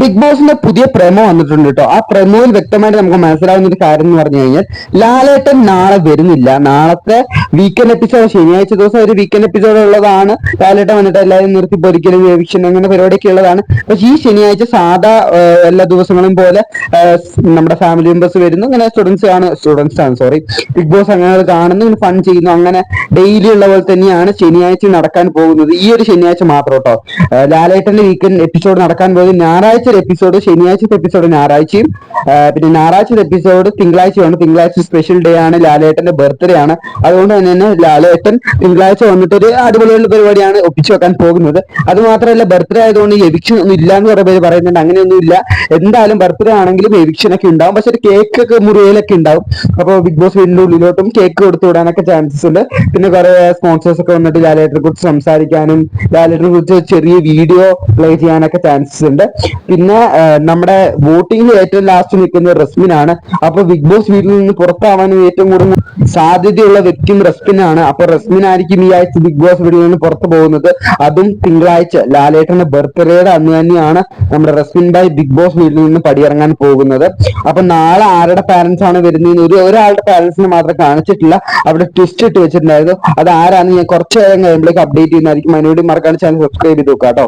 Big ബോസിന്റെ പുതിയ promo വന്നിട്ടുണ്ട് കേട്ടോ ആ പ്രമോയിൽ വ്യക്തമായിട്ട് നമുക്ക് മനസ്സിലാവുന്ന ഒരു കാര്യം എന്ന് പറഞ്ഞു കഴിഞ്ഞാൽ ലാലേട്ടൻ നാളെ വരുന്നില്ല. നാളത്തെ വീക്കെൻഡ് എപ്പിസോഡ് ശനിയാഴ്ച ദിവസം ഒരു വീക്കെൻഡ് എപ്പിസോഡ് ഉള്ളതാണ്. ലാലേട്ടൻ വന്നിട്ട് എല്ലാവരും നിർത്തി പൊരിക്കലും വേവിക്ഷൻ അങ്ങനെ പരിപാടിയൊക്കെ ഉള്ളതാണ്. പക്ഷെ ഈ ശനിയാഴ്ച സാധാ എല്ലാ ദിവസങ്ങളും പോലെ നമ്മുടെ ഫാമിലി മെമ്പേഴ്സ് വരുന്നു. അങ്ങനെ സ്റ്റുഡൻസ് ആണ് സ്റ്റുഡൻസ് ആണ് സോറി ബിഗ് ബോസ് അങ്ങനെ കാണുന്നു ഇങ്ങനെ ഫൺ ചെയ്യുന്നു. അങ്ങനെ ഡെയിലി ഉള്ള പോലെ തന്നെയാണ് ശനിയാഴ്ച നടക്കാൻ പോകുന്നത്. ഈ ഒരു ശനിയാഴ്ച മാത്രം കേട്ടോ ലാലേട്ടന്റെ വീക്കെൻഡ് എപ്പിസോഡ് നടക്കാൻ പോകുന്നത് ഞായറാഴ്ച എപ്പിസോഡ് ശനിയാഴ്ചത്തെ എപ്പിസോഡ് ഞായറാഴ്ചയും പിന്നെ ഞായറാഴ്ചത്തെ എപ്പിസോഡ് തിങ്കളാഴ്ചയാണ്. തിങ്കളാഴ്ച സ്പെഷ്യൽ ഡേ ആണ് ലാലേട്ടന്റെ ബർത്ത്ഡേ ആണ്. അതുകൊണ്ട് തന്നെ ലാലേട്ടൻ തിങ്കളാഴ്ച വന്നിട്ട് ഒരു അടിപൊളിയുള്ള പരിപാടിയാണ് ഒപ്പിച്ചു വെക്കാൻ പോകുന്നത്. അത് മാത്രമല്ല ബർത്ത്ഡേ ആയതുകൊണ്ട് എവിക്ഷൻ ഒന്നും ഇല്ല എന്ന് പറയുന്ന പേര് പറയുന്നുണ്ട്. അങ്ങനെയൊന്നും ഇല്ല. എന്തായാലും ബർത്ത്ഡേ ആണെങ്കിലും എവിക്ഷൻ ഒക്കെ ഉണ്ടാവും. പക്ഷെ ഒരു കേക്ക് ഒക്കെ മുറിയിലൊക്കെ ഉണ്ടാവും. അപ്പോൾ ബിഗ് ബോസ് വീടിന്റെ ഉള്ളിലോട്ടും കേക്ക് കൊടുത്തു വിടാനൊക്കെ ചാൻസസ് ഉണ്ട്. പിന്നെ കുറെ സ്പോൺസേഴ്സ് ഒക്കെ വന്നിട്ട് ലാലേട്ടനെ കുറിച്ച് സംസാരിക്കാനും ലാലേട്ടനെ കുറിച്ച് ചെറിയ വീഡിയോ പ്ലേ ചെയ്യാനൊക്കെ ചാൻസസ് ഉണ്ട്. പിന്നെ നമ്മുടെ വോട്ടിംഗിൽ ഏറ്റവും ലാസ്റ്റ് നിൽക്കുന്നത് റസ്മിനാണ്. അപ്പൊ ബിഗ് ബോസ് വീട്ടിൽ നിന്ന് പുറത്താവാൻ ഏറ്റവും കൂടുതൽ സാധ്യതയുള്ള വ്യക്തിയും റസ്മിനാണ്. അപ്പൊ റസ്മിനായിരിക്കും ഈ ആഴ്ച ബിഗ് ബോസ് വീട്ടിൽ നിന്ന് പുറത്തു പോകുന്നത്. അതും തിങ്കളാഴ്ച. ലാലേട്ടന്റെ ബർത്ത്ഡേയുടെ അന്ന് തന്നെയാണ് നമ്മുടെ റസ്മിൻ ബായ് ബിഗ് ബോസ് വീട്ടിൽ നിന്ന് പടിയിറങ്ങാൻ പോകുന്നത്. അപ്പൊ നാളെ ആരുടെ പാരന്റ്സ് ആണ് വരുന്നതെന്ന് ഒരു ഒരാളുടെ പാരന്റ്സിനെ മാത്രം കാണിച്ചിട്ടില്ല. അവിടെ ട്വിസ്റ്റ് ഇട്ട് വെച്ചിട്ടുണ്ടായിരുന്നു. അത് ആരാന്ന് ഞാൻ കുറച്ച് നേരം കഴിയുമ്പോഴേക്ക് അപ്ഡേറ്റ് ചെയ്യുന്നതായിരിക്കും. അതിനുവേണ്ടി മറക്കാൻ ചാനൽ സബ്സ്ക്രൈബ് ചെയ്ത് നോക്കാം കേട്ടോ.